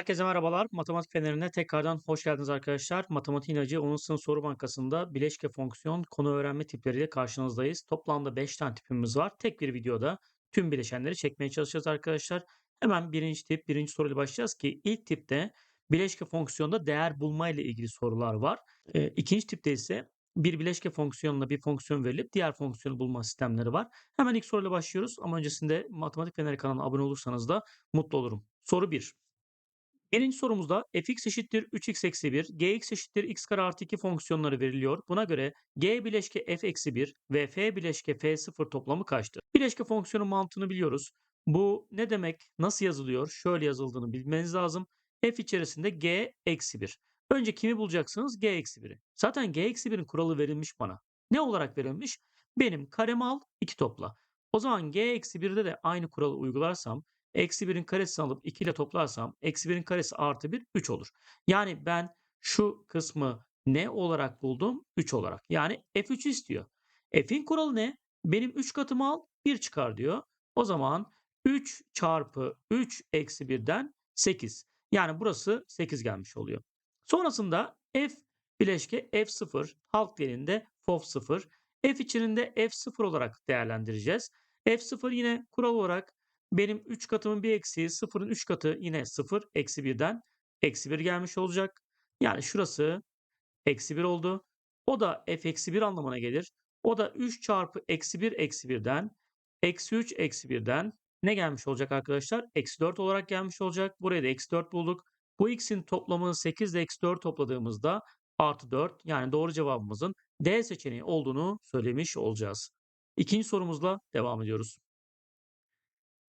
Herkese merhabalar. Matematik Feneri'ne tekrardan hoş geldiniz arkadaşlar. Matematik İlacı 10. sınıf soru bankasında bileşke fonksiyon konu öğrenme tipleriyle karşınızdayız. Toplamda 5 tane tipimiz var. Tek bir videoda tüm bileşenleri çekmeye çalışacağız arkadaşlar. Hemen birinci tip, birinci soruyla başlayacağız ki ilk tipte bileşke fonksiyonda değer bulma ile ilgili sorular var. Ee, ikinci tipte ise bir bileşke fonksiyonuna bir fonksiyon verilip diğer fonksiyonu bulma sistemleri var. Hemen ilk soruyla başlıyoruz ama öncesinde Matematik Feneri kanalına abone olursanız da mutlu olurum. Soru 1. Birinci sorumuzda fx eşittir 3x eksi 1, gx eşittir x kare artı 2 fonksiyonları veriliyor. Buna göre g bileşke f eksi 1 ve f bileşke f0 toplamı kaçtır? Bileşke fonksiyonun mantığını biliyoruz. Bu ne demek, nasıl yazılıyor? Şöyle yazıldığını bilmeniz lazım. f içerisinde g eksi 1. Önce kimi bulacaksınız? g eksi 1'i. Zaten g eksi 1'in kuralı verilmiş bana. Ne olarak verilmiş? Benim karemi al 2 topla. O zaman g eksi 1'de de aynı kuralı uygularsam Eksi 1'in karesini alıp 2 ile toplarsam eksi 1'in karesi artı 1 3 olur. Yani ben şu kısmı ne olarak buldum? 3 olarak. Yani f3 istiyor. F'in kuralı ne? Benim 3 katımı al 1 çıkar diyor. O zaman 3 çarpı 3 eksi 1'den 8. Yani burası 8 gelmiş oluyor. Sonrasında f bileşke f0 halk dilinde fof0 f içinde f0 olarak değerlendireceğiz. f0 yine kural olarak benim 3 katımın bir eksiği 0'ın 3 katı yine 0 eksi 1'den eksi 1 gelmiş olacak. Yani şurası eksi 1 oldu. O da f eksi 1 anlamına gelir. O da 3 çarpı eksi 1 eksi 1'den eksi 3 eksi 1'den ne gelmiş olacak arkadaşlar? Eksi 4 olarak gelmiş olacak. Buraya da eksi 4 bulduk. Bu x'in toplamını 8 ile eksi 4 topladığımızda artı 4 yani doğru cevabımızın D seçeneği olduğunu söylemiş olacağız. İkinci sorumuzla devam ediyoruz.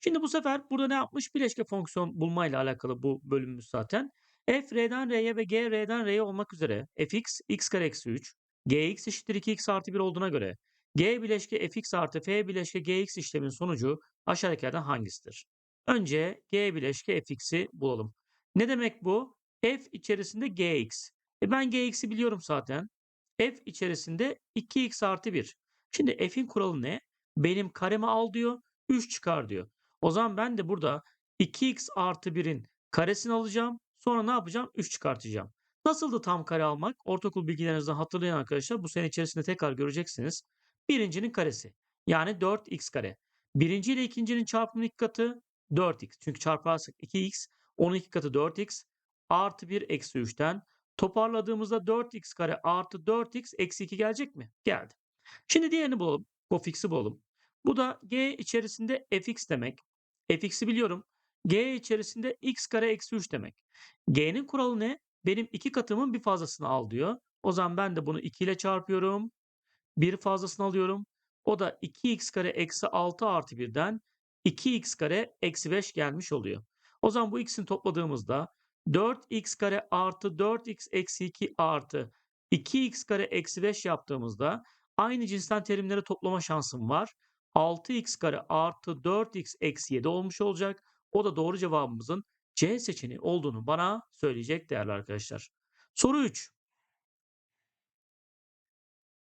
Şimdi bu sefer burada ne yapmış? Bileşke fonksiyon bulma ile alakalı bu bölümümüz zaten. f r'den r'ye ve g r'den r'ye olmak üzere fx x kare eksi 3 gx eşittir 2x artı 1 olduğuna göre g bileşke fx artı f bileşke gx işlemin sonucu aşağıdakilerden hangisidir? Önce g bileşke fx'i bulalım. Ne demek bu? f içerisinde gx. E ben gx'i biliyorum zaten. f içerisinde 2x artı 1. Şimdi f'in kuralı ne? Benim karemi al diyor. 3 çıkar diyor. O zaman ben de burada 2x artı 1'in karesini alacağım. Sonra ne yapacağım? 3 çıkartacağım. Nasıldı tam kare almak? Ortaokul bilgilerinizden hatırlayan arkadaşlar bu sene içerisinde tekrar göreceksiniz. Birincinin karesi. Yani 4x kare. Birinci ile ikincinin çarpımının iki katı 4x. Çünkü çarparsak 2x. Onun iki katı 4x. Artı 1 eksi 3'ten. Toparladığımızda 4x kare artı 4x eksi 2 gelecek mi? Geldi. Şimdi diğerini bulalım. Bu fix'i bulalım. Bu da g içerisinde fx demek fx'i biliyorum. g içerisinde x kare eksi 3 demek. g'nin kuralı ne? Benim iki katımın bir fazlasını al diyor. O zaman ben de bunu 2 ile çarpıyorum. Bir fazlasını alıyorum. O da 2x kare eksi 6 artı 1'den 2x kare eksi 5 gelmiş oluyor. O zaman bu x'in topladığımızda 4x kare artı 4x eksi 2 artı 2x kare eksi 5 yaptığımızda aynı cinsten terimleri toplama şansım var. 6x kare artı 4x eksi 7 olmuş olacak. O da doğru cevabımızın C seçeneği olduğunu bana söyleyecek değerli arkadaşlar. Soru 3.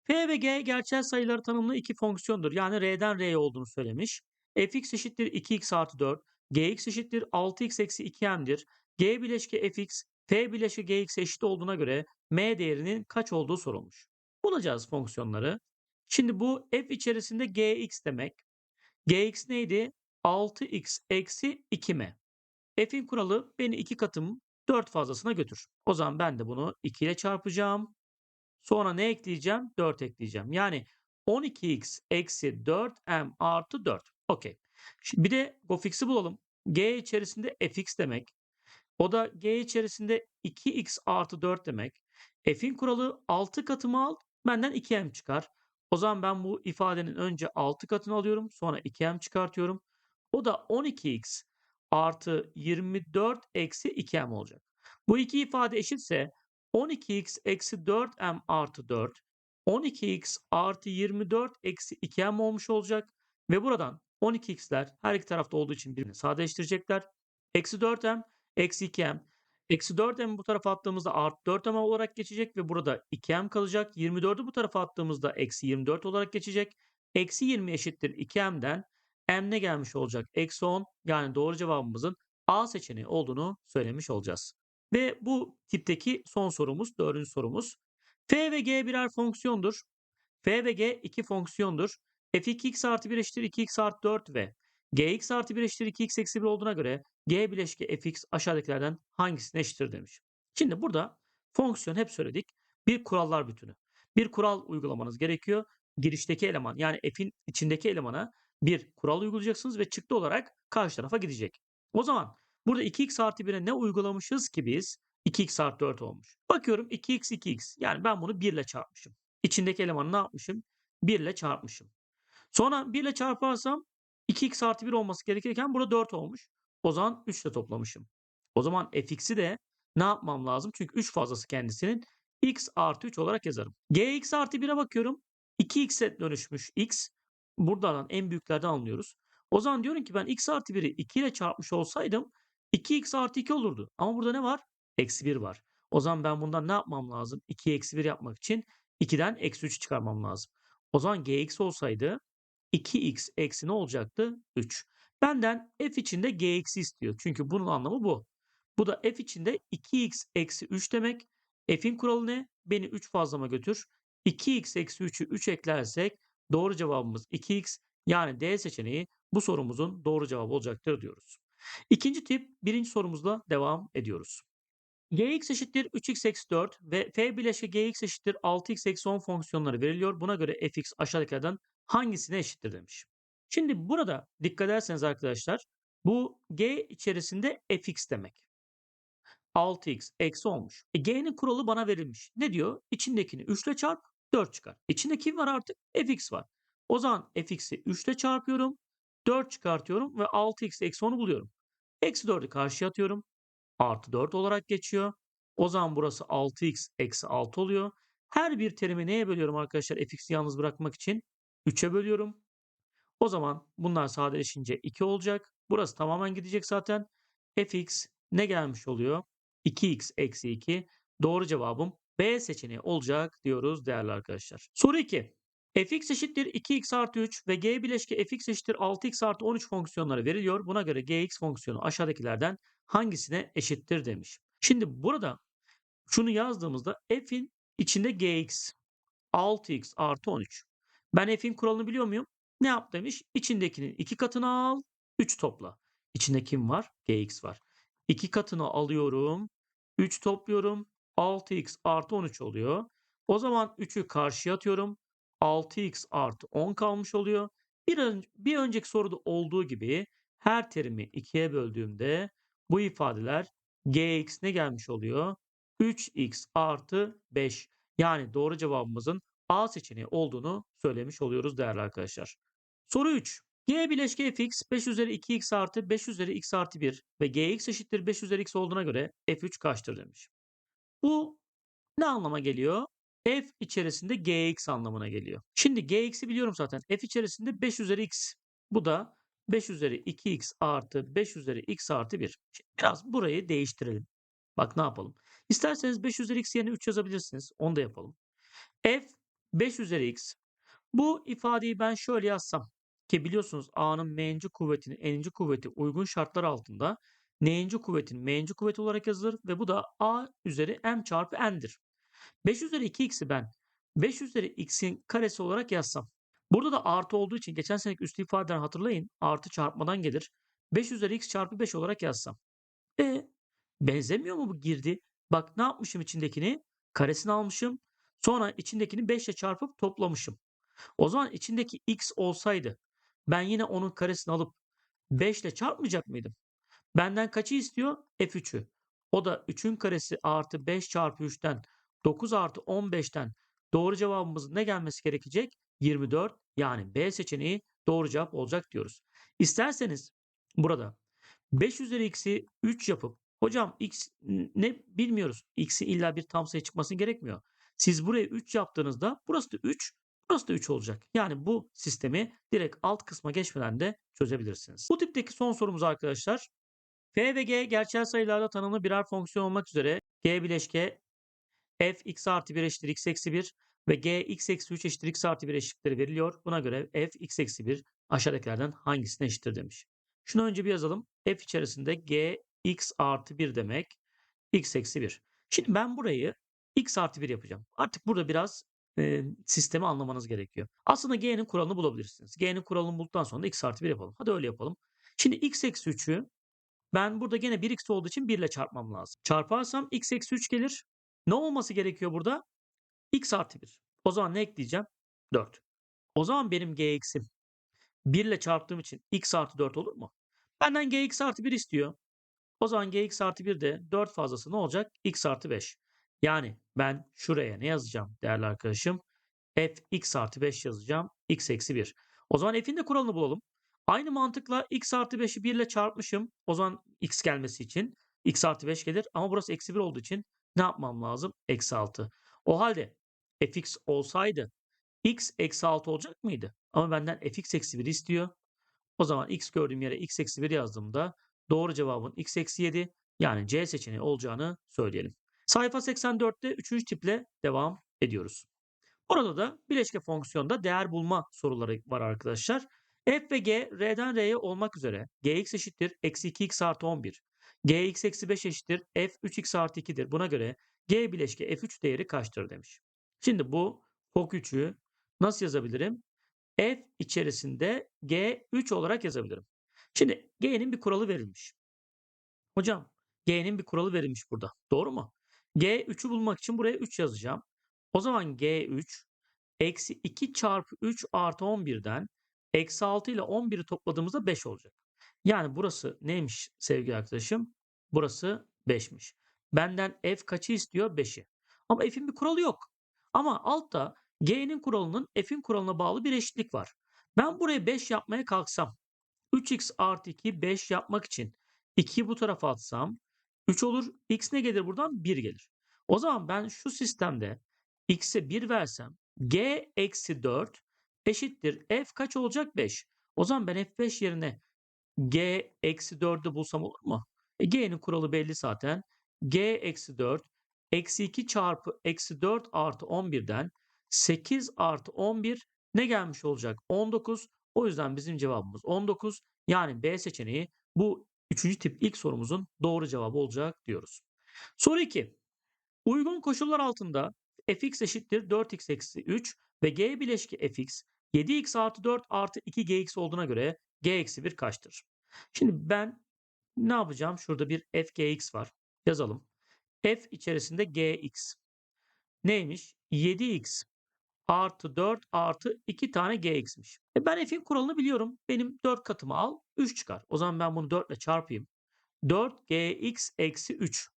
F ve G gerçel sayıları tanımlı iki fonksiyondur. Yani R'den R'ye olduğunu söylemiş. fx eşittir 2x artı 4. gx eşittir 6x eksi 2m'dir. g bileşke fx, f bileşke gx eşit olduğuna göre m değerinin kaç olduğu sorulmuş. Bulacağız fonksiyonları. Şimdi bu f içerisinde gx demek. gx neydi? 6x eksi 2m. f'in kuralı beni iki katım 4 fazlasına götür. O zaman ben de bunu 2 ile çarpacağım. Sonra ne ekleyeceğim? 4 ekleyeceğim. Yani 12x eksi 4m artı 4. Okey. Bir de gofx'i bulalım. g içerisinde fx demek. O da g içerisinde 2x artı 4 demek. f'in kuralı 6 katımı al. Benden 2m çıkar. O zaman ben bu ifadenin önce 6 katını alıyorum. Sonra 2m çıkartıyorum. O da 12x artı 24 eksi 2m olacak. Bu iki ifade eşitse 12x eksi 4m artı 4 12x artı 24 eksi 2m olmuş olacak. Ve buradan 12x'ler her iki tarafta olduğu için birbirini sadeleştirecekler. Eksi 4m eksi 2m Eksi 4m bu tarafa attığımızda artı 4m olarak geçecek ve burada 2m kalacak. 24'ü bu tarafa attığımızda eksi 24 olarak geçecek. Eksi 20 eşittir 2m'den m ne gelmiş olacak? Eksi 10 yani doğru cevabımızın A seçeneği olduğunu söylemiş olacağız. Ve bu tipteki son sorumuz, dördüncü sorumuz. F ve G birer fonksiyondur. F ve G iki fonksiyondur. f2x artı 1 eşittir 2x artı 4 ve gx artı 1 eşittir 2x eksi 1 olduğuna göre g bileşke fx aşağıdakilerden hangisine eşittir demiş. Şimdi burada fonksiyon hep söyledik bir kurallar bütünü. Bir kural uygulamanız gerekiyor. Girişteki eleman yani f'in içindeki elemana bir kural uygulayacaksınız ve çıktı olarak karşı tarafa gidecek. O zaman burada 2x artı 1'e ne uygulamışız ki biz? 2x artı 4 olmuş. Bakıyorum 2x 2x yani ben bunu 1 ile çarpmışım. İçindeki elemanı ne yapmışım? 1 ile çarpmışım. Sonra 1 ile çarparsam 2x artı 1 olması gerekirken burada 4 olmuş. O zaman 3 ile toplamışım. O zaman fx'i de ne yapmam lazım? Çünkü 3 fazlası kendisinin x artı 3 olarak yazarım. gx artı 1'e bakıyorum. 2x'e dönüşmüş x. Buradan en büyüklerden anlıyoruz. O zaman diyorum ki ben x artı 1'i 2 ile çarpmış olsaydım 2x artı 2 olurdu. Ama burada ne var? Eksi 1 var. O zaman ben bundan ne yapmam lazım? 2 eksi 1 yapmak için 2'den eksi 3 çıkarmam lazım. O zaman gx olsaydı 2x eksi ne olacaktı? 3. Benden f içinde gx istiyor. Çünkü bunun anlamı bu. Bu da f içinde 2x eksi 3 demek. F'in kuralı ne? Beni 3 fazlama götür. 2x eksi 3'ü 3 eklersek doğru cevabımız 2x. Yani D seçeneği bu sorumuzun doğru cevabı olacaktır diyoruz. İkinci tip birinci sorumuzla devam ediyoruz. gx eşittir 3x eksi 4 ve f bileşke gx eşittir 6x eksi 10 fonksiyonları veriliyor. Buna göre fx aşağıdakilerden hangisine eşittir demiş. Şimdi burada dikkat ederseniz arkadaşlar bu g içerisinde fx demek. 6x eksi olmuş. E, g'nin kuralı bana verilmiş. Ne diyor? İçindekini 3 ile çarp 4 çıkar. İçinde kim var artık? fx var. O zaman fx'i 3 ile çarpıyorum. 4 çıkartıyorum ve 6x eksi 10'u buluyorum. Eksi 4'ü karşıya atıyorum. Artı 4 olarak geçiyor. O zaman burası 6x eksi 6 oluyor. Her bir terimi neye bölüyorum arkadaşlar fx'i yalnız bırakmak için? 3'e bölüyorum. O zaman bunlar sadeleşince 2 olacak. Burası tamamen gidecek zaten. fx ne gelmiş oluyor? 2x eksi 2. Doğru cevabım B seçeneği olacak diyoruz değerli arkadaşlar. Soru 2. fx eşittir 2x artı 3 ve g bileşke fx eşittir 6x artı 13 fonksiyonları veriliyor. Buna göre gx fonksiyonu aşağıdakilerden hangisine eşittir demiş. Şimdi burada şunu yazdığımızda f'in içinde gx 6x artı 13. Ben f'in kuralını biliyor muyum? Ne yap demiş? İçindekinin 2 katını al, 3 topla. İçinde kim var? gx var. 2 katını alıyorum. 3 topluyorum. 6x artı 13 oluyor. O zaman 3'ü karşıya atıyorum. 6x artı 10 kalmış oluyor. Bir, ön, bir önceki soruda olduğu gibi her terimi 2'ye böldüğümde bu ifadeler gx ne gelmiş oluyor? 3x artı 5. Yani doğru cevabımızın A seçeneği olduğunu söylemiş oluyoruz değerli arkadaşlar. Soru 3. G bileşke fx 5 üzeri 2x artı 5 üzeri x artı 1 ve gx eşittir 5 üzeri x olduğuna göre f3 kaçtır demiş. Bu ne anlama geliyor? f içerisinde gx anlamına geliyor. Şimdi gx'i biliyorum zaten. f içerisinde 5 üzeri x. Bu da 5 üzeri 2x artı 5 üzeri x artı 1. Şimdi biraz burayı değiştirelim. Bak ne yapalım. İsterseniz 5 üzeri x yerine 3 yazabilirsiniz. Onu da yapalım. f 5 üzeri x. Bu ifadeyi ben şöyle yazsam. Ki biliyorsunuz A'nın m'nci kuvvetinin n'inci kuvveti uygun şartlar altında n'inci kuvvetin m'nci kuvveti olarak yazılır ve bu da A üzeri m çarpı n'dir. 5 üzeri 2x'i ben 5 üzeri x'in karesi olarak yazsam. Burada da artı olduğu için geçen seneki üstü ifadeden hatırlayın. Artı çarpmadan gelir. 5 üzeri x çarpı 5 olarak yazsam. E benzemiyor mu bu girdi? Bak ne yapmışım içindekini? Karesini almışım. Sonra içindekini 5 ile çarpıp toplamışım. O zaman içindeki x olsaydı ben yine onun karesini alıp 5 ile çarpmayacak mıydım? Benden kaçı istiyor? F3'ü. O da 3'ün karesi artı 5 çarpı 3'ten 9 artı 15'ten doğru cevabımızın ne gelmesi gerekecek? 24 yani B seçeneği doğru cevap olacak diyoruz. İsterseniz burada 5 üzeri x'i 3 yapıp hocam x ne bilmiyoruz. X'i illa bir tam sayı çıkması gerekmiyor. Siz buraya 3 yaptığınızda burası da 3 Burası da 3 olacak. Yani bu sistemi direkt alt kısma geçmeden de çözebilirsiniz. Bu tipteki son sorumuz arkadaşlar. F ve G gerçel sayılarla tanımlı birer fonksiyon olmak üzere G bileşke f x artı 1 eşittir x eksi 1 ve g x eksi 3 eşittir x artı 1 eşitlikleri veriliyor. Buna göre f x eksi 1 aşağıdakilerden hangisine eşittir demiş. Şunu önce bir yazalım. F içerisinde g x artı 1 demek x eksi 1. Şimdi ben burayı x artı 1 yapacağım. Artık burada biraz e, sistemi anlamanız gerekiyor. Aslında g'nin kuralını bulabilirsiniz. G'nin kuralını bulduktan sonra da x artı 1 yapalım. Hadi öyle yapalım. Şimdi x eksi 3'ü ben burada gene 1x olduğu için 1 ile çarpmam lazım. Çarparsam x eksi 3 gelir. Ne olması gerekiyor burada? x artı 1. O zaman ne ekleyeceğim? 4. O zaman benim gx'im 1 ile çarptığım için x artı 4 olur mu? Benden gx artı 1 istiyor. O zaman gx artı 1 de 4 fazlası ne olacak? x artı 5. Yani ben şuraya ne yazacağım değerli arkadaşım? f x artı 5 yazacağım. x eksi 1. O zaman f'in de kuralını bulalım. Aynı mantıkla x artı 5'i 1 ile çarpmışım. O zaman x gelmesi için x artı 5 gelir. Ama burası eksi 1 olduğu için ne yapmam lazım? Eksi 6. O halde fx olsaydı x eksi 6 olacak mıydı? Ama benden fx eksi 1 istiyor. O zaman x gördüğüm yere x eksi 1 yazdığımda doğru cevabın x eksi 7 yani C seçeneği olacağını söyleyelim. Sayfa 84'te 3. tiple devam ediyoruz. Orada da bileşke fonksiyonda değer bulma soruları var arkadaşlar. f ve g r'den r'ye olmak üzere gx eşittir eksi 2x artı 11. gx eksi 5 eşittir f 3x artı 2'dir. Buna göre g bileşke f3 değeri kaçtır demiş. Şimdi bu fok3'ü nasıl yazabilirim? f içerisinde g 3 olarak yazabilirim. Şimdi g'nin bir kuralı verilmiş. Hocam g'nin bir kuralı verilmiş burada. Doğru mu? G 3'ü bulmak için buraya 3 yazacağım. O zaman g3 eksi 2 çarpı 3 artı 11'den eksi 6 ile 11'i topladığımızda 5 olacak. Yani burası neymiş sevgili arkadaşım? Burası 5'miş. Benden f kaçı istiyor? 5'i. Ama f'in bir kuralı yok. Ama altta g'nin kuralının f'in kuralına bağlı bir eşitlik var. Ben buraya 5 yapmaya kalksam 3x artı 2 5 yapmak için 2'yi bu tarafa atsam 3 olur. X ne gelir buradan? 1 gelir. O zaman ben şu sistemde x'e 1 versem g eksi 4 eşittir. f kaç olacak? 5. O zaman ben f5 yerine g eksi 4'ü bulsam olur mu? E, g'nin kuralı belli zaten. g eksi 4 eksi 2 çarpı eksi 4 artı 11'den 8 artı 11 ne gelmiş olacak? 19. O yüzden bizim cevabımız 19. Yani B seçeneği bu üçüncü tip ilk sorumuzun doğru cevabı olacak diyoruz. Soru 2. Uygun koşullar altında fx eşittir 4x eksi 3 ve g bileşki fx 7x artı 4 artı 2gx olduğuna göre g eksi 1 kaçtır? Şimdi ben ne yapacağım? Şurada bir fgx var. Yazalım. f içerisinde gx neymiş? 7x artı 4 artı 2 tane gx'miş. E ben f'in kuralını biliyorum. Benim 4 katımı al 3 çıkar. O zaman ben bunu 4 ile çarpayım. 4gx eksi 3.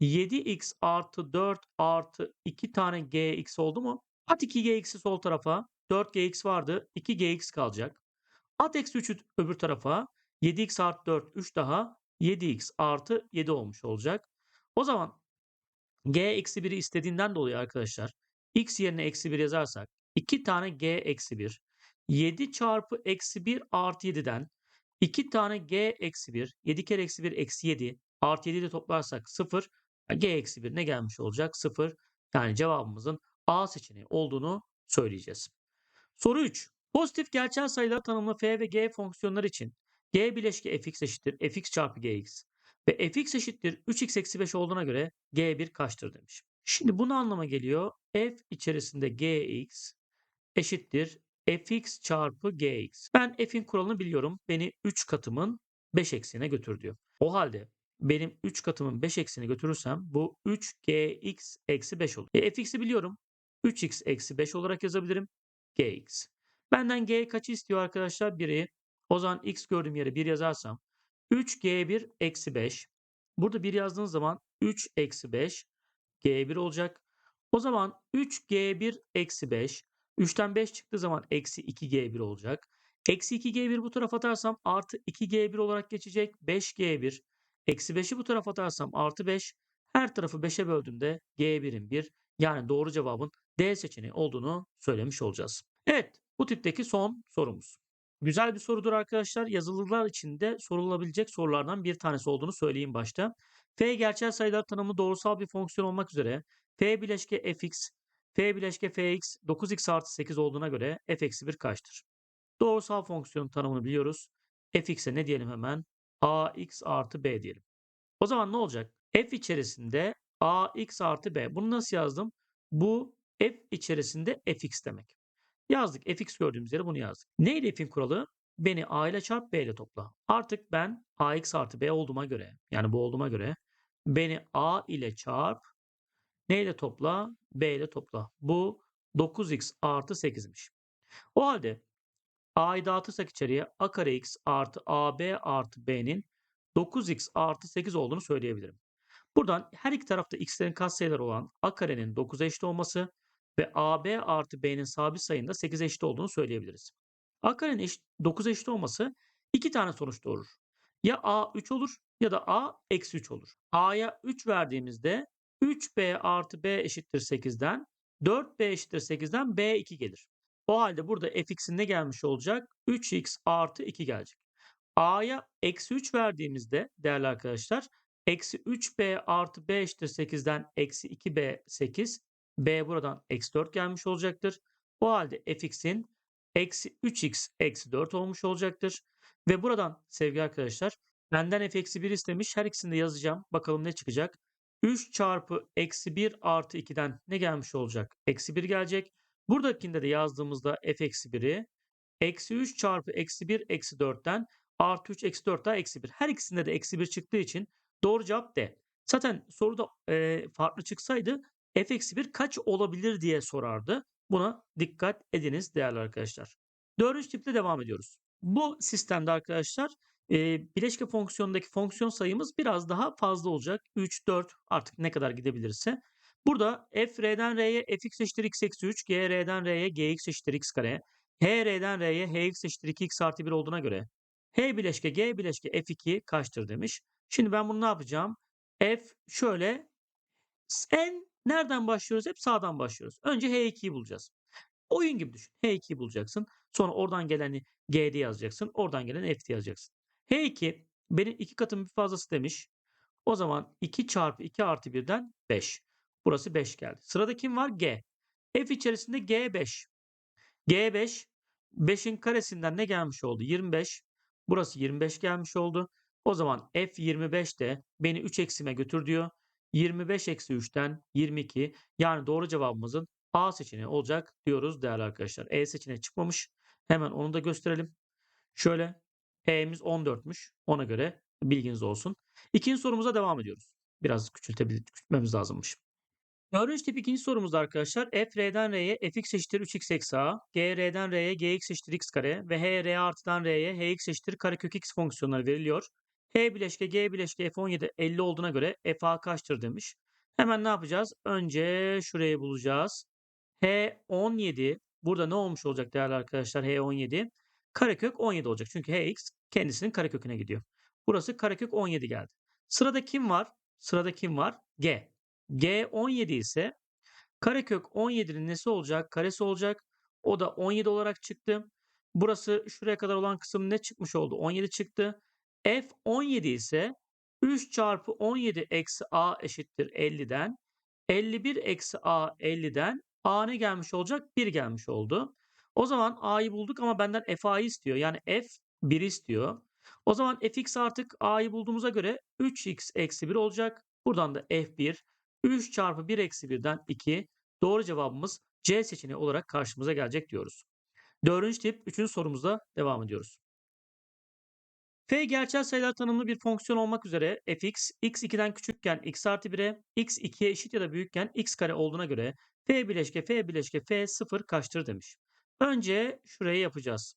7x artı 4 artı 2 tane gx oldu mu? At 2gx'i sol tarafa. 4gx vardı. 2gx kalacak. At eksi 3'ü öbür tarafa. 7x artı 4 3 daha. 7x artı 7 olmuş olacak. O zaman g eksi 1'i istediğinden dolayı arkadaşlar x yerine eksi 1 yazarsak 2 tane g eksi 1 7 çarpı eksi 1 artı 7'den 2 tane g eksi 1 7 kere eksi 1 eksi 7 artı 7 de toplarsak 0 g eksi 1 ne gelmiş olacak? 0 yani cevabımızın A seçeneği olduğunu söyleyeceğiz. Soru 3. Pozitif gerçel sayılar tanımlı f ve g fonksiyonları için g bileşki fx eşittir fx çarpı gx ve fx eşittir 3x eksi 5 olduğuna göre g1 kaçtır demiş. Şimdi bu ne anlama geliyor? F içerisinde gx eşittir fx çarpı gx. Ben f'in kuralını biliyorum. Beni 3 katımın 5 eksiğine götür diyor. O halde benim 3 katımın 5 eksiğini götürürsem bu 3gx eksi 5 olur. E, fx'i biliyorum. 3x eksi 5 olarak yazabilirim. gx. Benden g kaçı istiyor arkadaşlar? 1'i. O zaman x gördüğüm yere 1 yazarsam 3g1 eksi 5. Burada 1 yazdığınız zaman 3 eksi 5 g1 olacak. O zaman 3g1 eksi 5. 3'ten 5 çıktığı zaman eksi 2g1 olacak. Eksi 2g1 bu tarafa atarsam artı 2g1 olarak geçecek. 5g1. Eksi 5'i bu tarafa atarsam artı 5. Her tarafı 5'e böldüğümde g1'in 1 yani doğru cevabın D seçeneği olduğunu söylemiş olacağız. Evet bu tipteki son sorumuz. Güzel bir sorudur arkadaşlar. Yazılılar için de sorulabilecek sorulardan bir tanesi olduğunu söyleyeyim başta. F gerçel sayılar tanımı doğrusal bir fonksiyon olmak üzere F bileşke fx, F bileşke fx 9x artı 8 olduğuna göre f eksi 1 kaçtır? Doğrusal fonksiyonun tanımını biliyoruz. fx'e ne diyelim hemen? ax artı b diyelim. O zaman ne olacak? f içerisinde ax artı b. Bunu nasıl yazdım? Bu f içerisinde fx demek. Yazdık. fx gördüğümüz yere bunu yazdık. Neydi f'in kuralı? Beni a ile çarp b ile topla. Artık ben ax artı b olduğuma göre yani bu olduğuma göre beni a ile çarp neyle topla? b ile topla. Bu 9x artı 8'miş. O halde a'yı dağıtırsak içeriye a kare x artı ab artı b'nin 9x artı 8 olduğunu söyleyebilirim. Buradan her iki tarafta x'lerin katsayıları olan a karenin 9'a eşit olması ve ab artı b'nin sabit sayının da 8'e eşit olduğunu söyleyebiliriz. a karenin eşit, 9'a eşit olması iki tane sonuç doğurur. Ya a 3 olur ya da a eksi 3 olur. a'ya 3 verdiğimizde 3b artı b eşittir 8'den 4b eşittir 8'den b 2 gelir. O halde burada fx'in ne gelmiş olacak? 3x artı 2 gelecek. a'ya eksi 3 verdiğimizde değerli arkadaşlar eksi 3b artı b eşittir 8'den eksi 2b 8 b buradan eksi 4 gelmiş olacaktır. O halde fx'in eksi 3x eksi 4 olmuş olacaktır. Ve buradan sevgili arkadaşlar benden f eksi 1 istemiş. Her ikisini de yazacağım. Bakalım ne çıkacak. 3 çarpı eksi 1 artı 2'den ne gelmiş olacak? Eksi 1 gelecek. Buradakinde de yazdığımızda f eksi 1'i eksi 3 çarpı eksi 1 eksi 4'ten artı 3 eksi 4 daha eksi 1. Her ikisinde de eksi 1 çıktığı için doğru cevap D. Zaten soruda e, farklı çıksaydı f eksi 1 kaç olabilir diye sorardı. Buna dikkat ediniz değerli arkadaşlar. Dördüncü tiple devam ediyoruz. Bu sistemde arkadaşlar e, bileşke fonksiyonundaki fonksiyon sayımız biraz daha fazla olacak. 3, 4 artık ne kadar gidebilirse. Burada f r'den r'ye fx eşittir x eksi 3, g r'den r'ye gx eşittir x kare, h r'den r'ye hx eşittir 2x artı 1 olduğuna göre h bileşke g bileşke f2 kaçtır demiş. Şimdi ben bunu ne yapacağım? f şöyle en nereden başlıyoruz? Hep sağdan başlıyoruz. Önce h2'yi bulacağız. Oyun gibi düşün. H2'yi bulacaksın. Sonra oradan geleni G'de yazacaksın. Oradan geleni F'de yazacaksın. H2 benim iki katım bir fazlası demiş. O zaman 2 çarpı 2 artı 1'den 5. Burası 5 geldi. Sırada kim var? G. F içerisinde G5. G5 5'in karesinden ne gelmiş oldu? 25. Burası 25 gelmiş oldu. O zaman F25 de beni 3 eksime götür diyor. 25 eksi 3'ten 22. Yani doğru cevabımızın A seçeneği olacak diyoruz değerli arkadaşlar. E seçeneği çıkmamış. Hemen onu da gösterelim. Şöyle E'miz 14'müş. Ona göre bilginiz olsun. İkinci sorumuza devam ediyoruz. Biraz küçültebilir, küçültmemiz lazımmış. Dördüncü tip ikinci sorumuzda arkadaşlar f r'den r'ye fx eşittir 3x eksi a, g r'den r'ye gx eşittir x kare ve h r artıdan r'ye hx eşittir karekök x fonksiyonları veriliyor. h bileşke g bileşke f17 50 olduğuna göre f a kaçtır demiş. Hemen ne yapacağız? Önce şurayı bulacağız. H17 burada ne olmuş olacak değerli arkadaşlar H17? Karekök 17 olacak. Çünkü Hx kendisinin kareköküne gidiyor. Burası karekök 17 geldi. Sırada kim var? Sırada kim var? G. G 17 ise karekök 17'nin nesi olacak? Karesi olacak. O da 17 olarak çıktı. Burası şuraya kadar olan kısım ne çıkmış oldu? 17 çıktı. F 17 ise 3 çarpı 17 eksi a eşittir 50'den 51 eksi a 50'den A ne gelmiş olacak? 1 gelmiş oldu. O zaman A'yı bulduk ama benden FA'yı istiyor. Yani F 1 istiyor. O zaman fx artık A'yı bulduğumuza göre 3x eksi 1 olacak. Buradan da F1 3 çarpı 1 eksi 1'den 2. Doğru cevabımız C seçeneği olarak karşımıza gelecek diyoruz. Dördüncü tip, üçüncü sorumuzda devam ediyoruz. F gerçel sayılar tanımlı bir fonksiyon olmak üzere fx, x 2'den küçükken x artı 1'e, x 2'ye eşit ya da büyükken x kare olduğuna göre f bileşke f bileşke f 0 kaçtır demiş. Önce şurayı yapacağız.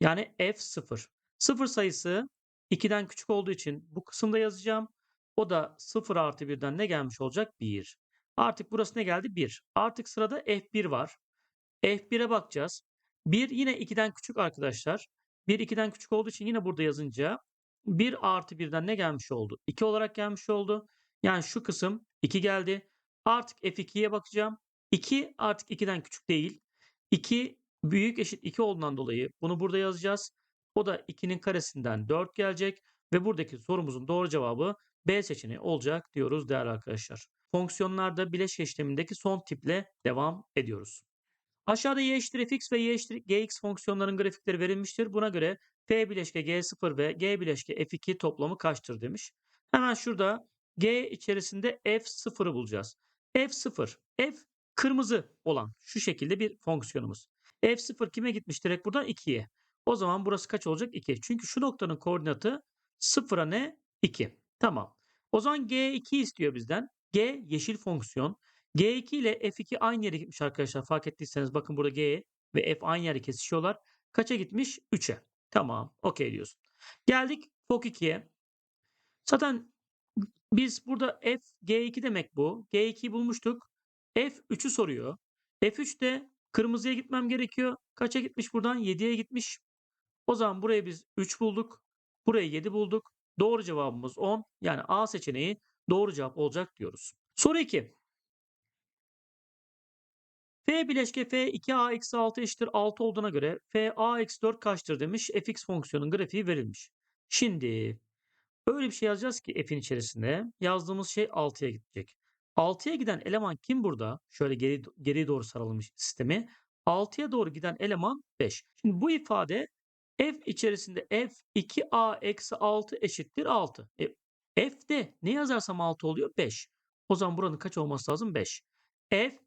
Yani f 0. 0 sayısı 2'den küçük olduğu için bu kısımda yazacağım. O da 0 artı 1'den ne gelmiş olacak? 1. Artık burası ne geldi? 1. Artık sırada f1 var. f1'e bakacağız. 1 yine 2'den küçük arkadaşlar. 1 2'den küçük olduğu için yine burada yazınca 1 artı 1'den ne gelmiş oldu? 2 olarak gelmiş oldu. Yani şu kısım 2 geldi. Artık f2'ye bakacağım. 2 artık 2'den küçük değil. 2 büyük eşit 2 olduğundan dolayı bunu burada yazacağız. O da 2'nin karesinden 4 gelecek ve buradaki sorumuzun doğru cevabı B seçeneği olacak diyoruz değerli arkadaşlar. Fonksiyonlarda bileşke işlemindeki son tiple devam ediyoruz. Aşağıda y eşittir fx ve y eşittir gx fonksiyonların grafikleri verilmiştir. Buna göre f bileşke g0 ve g bileşke f2 toplamı kaçtır demiş. Hemen şurada g içerisinde f0'ı bulacağız. f0, f kırmızı olan şu şekilde bir fonksiyonumuz. F0 kime gitmiş direkt buradan 2'ye. O zaman burası kaç olacak? 2. Çünkü şu noktanın koordinatı 0'a ne? 2. Tamam. O zaman g2 istiyor bizden. g yeşil fonksiyon. G2 ile F2 aynı yere gitmiş arkadaşlar. Fark ettiyseniz bakın burada G ve F aynı yere kesişiyorlar. Kaça gitmiş? 3'e. Tamam. Okey diyorsun. Geldik FOK 2'ye. Zaten biz burada F G2 demek bu. G2'yi bulmuştuk. F3'ü soruyor. F3'te kırmızıya gitmem gerekiyor. Kaça gitmiş buradan? 7'ye gitmiş. O zaman buraya biz 3 bulduk. Buraya 7 bulduk. Doğru cevabımız 10. Yani A seçeneği doğru cevap olacak diyoruz. Soru 2. F bileşke F 2A eksi 6 eşittir 6 olduğuna göre F A eksi 4 kaçtır demiş. fx fonksiyonun grafiği verilmiş. Şimdi öyle bir şey yazacağız ki f'in içerisinde yazdığımız şey 6'ya gidecek. 6'ya giden eleman kim burada? Şöyle geri geriye doğru saralım sistemi. 6'ya doğru giden eleman 5. Şimdi bu ifade f içerisinde f 2a eksi 6 eşittir 6. E, f'de ne yazarsam 6 oluyor? 5. O zaman buranın kaç olması lazım? 5. f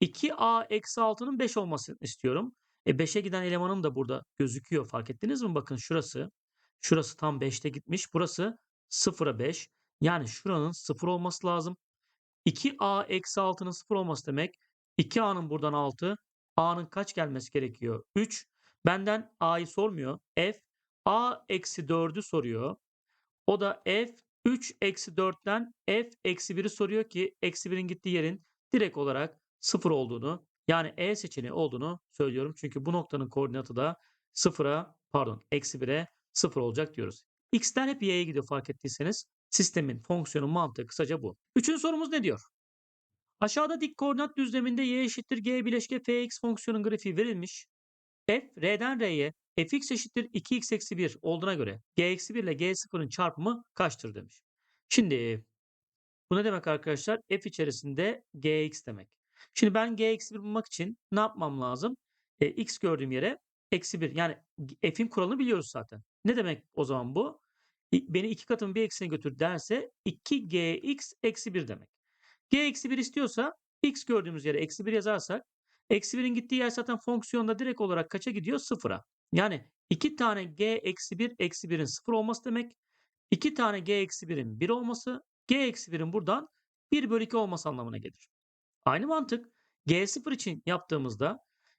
2a eksi 6'nın 5 olmasını istiyorum. E 5'e giden elemanım da burada gözüküyor. Fark ettiniz mi? Bakın şurası. Şurası tam 5'te gitmiş. Burası 0'a 5. Yani şuranın 0 olması lazım. 2a eksi 6'nın 0 olması demek. 2a'nın buradan 6. a'nın kaç gelmesi gerekiyor? 3. Benden a'yı sormuyor. f a eksi 4'ü soruyor. O da f 3 eksi 4'ten f eksi 1'i soruyor ki eksi 1'in gittiği yerin direkt olarak 0 olduğunu yani E seçeneği olduğunu söylüyorum. Çünkü bu noktanın koordinatı da 0'a pardon eksi 1'e 0 olacak diyoruz. X'ten hep Y'ye gidiyor fark ettiyseniz. Sistemin fonksiyonu mantığı kısaca bu. Üçüncü sorumuz ne diyor? Aşağıda dik koordinat düzleminde y eşittir g bileşke fx fonksiyonun grafiği verilmiş. f r'den r'ye fx eşittir 2x eksi 1 olduğuna göre g eksi 1 ile g sıfırın çarpımı kaçtır demiş. Şimdi bu ne demek arkadaşlar? f içerisinde gx demek. Şimdi ben g eksi 1 bulmak için ne yapmam lazım? E, x gördüğüm yere eksi 1 yani f'in kuralını biliyoruz zaten. Ne demek o zaman bu? Beni iki katın bir eksine götür derse 2gx eksi 1 demek. g eksi 1 istiyorsa x gördüğümüz yere eksi 1 yazarsak eksi 1'in gittiği yer zaten fonksiyonda direkt olarak kaça gidiyor? Sıfıra. Yani 2 tane g eksi 1 eksi 1'in 0 olması demek. 2 tane g eksi 1'in 1 olması. g eksi 1'in buradan 1 bölü 2 olması anlamına gelir. Aynı mantık G0 için yaptığımızda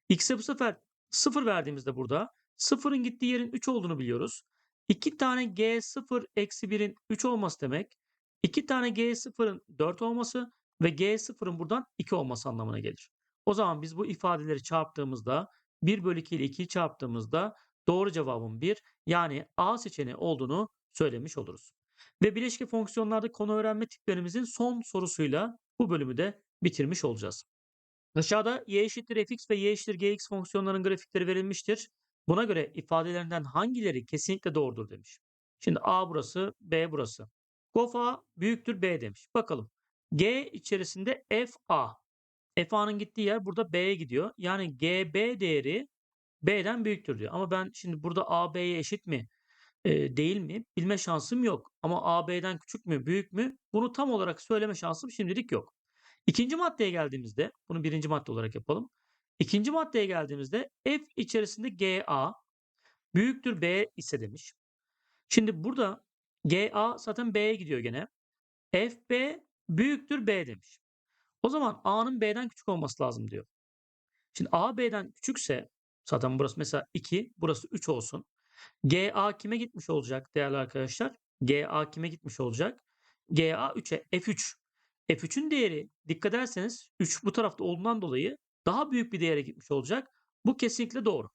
X'e bu sefer 0 verdiğimizde burada 0'ın gittiği yerin 3 olduğunu biliyoruz. 2 tane G0 eksi 1'in 3 olması demek. 2 tane G0'ın 4 olması ve G0'ın buradan 2 olması anlamına gelir. O zaman biz bu ifadeleri çarptığımızda 1 bölü 2 ile 2'yi çarptığımızda doğru cevabın 1 yani A seçeneği olduğunu söylemiş oluruz. Ve bileşke fonksiyonlarda konu öğrenme tiplerimizin son sorusuyla bu bölümü de bitirmiş olacağız. Aşağıda y eşittir fx ve y eşittir gx fonksiyonlarının grafikleri verilmiştir. Buna göre ifadelerinden hangileri kesinlikle doğrudur demiş. Şimdi a burası, b burası. Gof a büyüktür b demiş. Bakalım. g içerisinde fa. fa'nın gittiği yer burada b'ye gidiyor. Yani gb değeri b'den büyüktür diyor. Ama ben şimdi burada a b'ye eşit mi? e, değil mi? Bilme şansım yok. Ama a b'den küçük mü, büyük mü? Bunu tam olarak söyleme şansım şimdilik yok. İkinci maddeye geldiğimizde, bunu birinci madde olarak yapalım. İkinci maddeye geldiğimizde f içerisinde GA büyüktür B ise demiş. Şimdi burada GA zaten B'ye gidiyor gene. FB büyüktür B demiş. O zaman A'nın B'den küçük olması lazım diyor. Şimdi A B'den küçükse zaten burası mesela 2, burası 3 olsun. GA kime gitmiş olacak değerli arkadaşlar? GA kime gitmiş olacak? GA 3'e F3 F3'ün değeri dikkat ederseniz 3 bu tarafta olduğundan dolayı daha büyük bir değere gitmiş olacak. Bu kesinlikle doğru.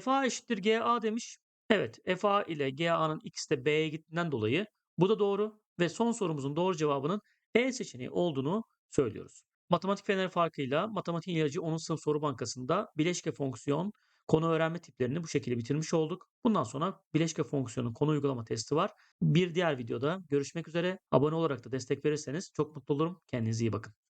FA eşittir GA demiş. Evet FA ile GA'nın ikisi de B'ye gittiğinden dolayı bu da doğru ve son sorumuzun doğru cevabının E seçeneği olduğunu söylüyoruz. Matematik feneri farkıyla matematik ilacı 10. sınıf soru bankasında bileşke fonksiyon konu öğrenme tiplerini bu şekilde bitirmiş olduk. Bundan sonra bileşke fonksiyonun konu uygulama testi var. Bir diğer videoda görüşmek üzere. Abone olarak da destek verirseniz çok mutlu olurum. Kendinize iyi bakın.